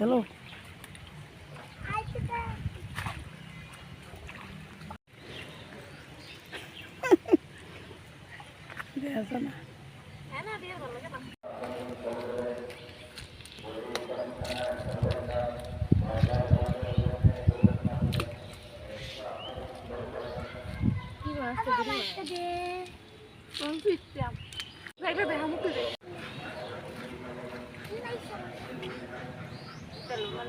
চলো দেখো না Vai, vai, vai, vamos ver. चलो